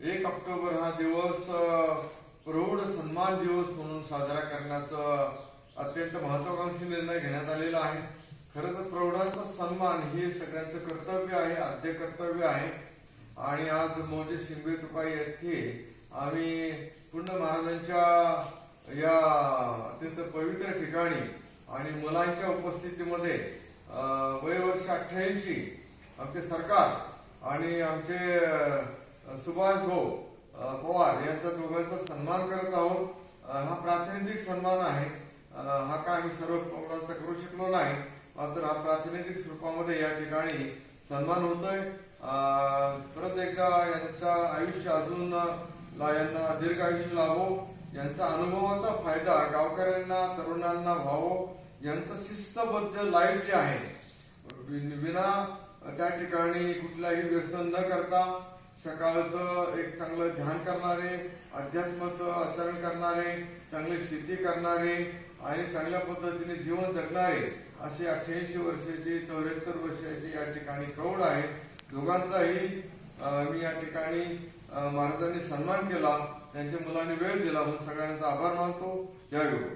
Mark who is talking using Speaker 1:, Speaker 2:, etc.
Speaker 1: एक ऑक्टोबर हा दिवस प्रौढ सन्मान दिवस म्हणून साजरा करण्याचं अत्यंत महत्वाकांक्षी निर्णय घेण्यात आलेला आहे. खरं तर प्रौढांचा सन्मान हे सगळ्यांचं कर्तव्य आहे आद्य कर्तव्य आहे. आणि आज मोजे शिंबे तुपाई येथे आम्ही पुण्य महाराजांच्या या अत्यंत पवित्र ठिकाणी आणि मुलांच्या उपस्थितीमध्ये अ, वयवर्ष अठ्ठ्याऐंशी आमचे सरकार आणि आमचे सुभाष भाऊ पवार यांचा दोघांचा सन्मान करत आहोत. हा प्रातिनिधिक सन्मान आहे. हा काय आम्ही सर्व पवारांचा करू शकलो नाही मात्र हा प्रातिनिधिक स्वरूपामध्ये या ठिकाणी सन्मान होतोय. परत एकदा यांच्या आयुष्य अजून ला यांना दीर्घ आयुष्य लाभो. यांचा अनुभवाचा फायदा गावकऱ्यांना तरुणांना व्हावो. यांचं शिस्तबद्ध लाईफ जे आहे वि- विना त्या ठिकाणी कुठलाही व्यसन न करता सकाळचं एक चांगलं ध्यान करणारे अध्यात्माचं आचरण करणारे चांगली शेती करणारे आणि चांगल्या पद्धतीने जीवन जगणारे असे अठ्ठ्याऐंशी वर्षाची चौऱ्याहत्तर वर्षाची या ठिकाणी प्रौढ आहे दोघांचाही मी या ठिकाणी महाराजांनी सन्मान केला त्यांच्या मुलांनी वेळ दिला म्हणून सगळ्यांचा आभार मानतो. जय गुरु.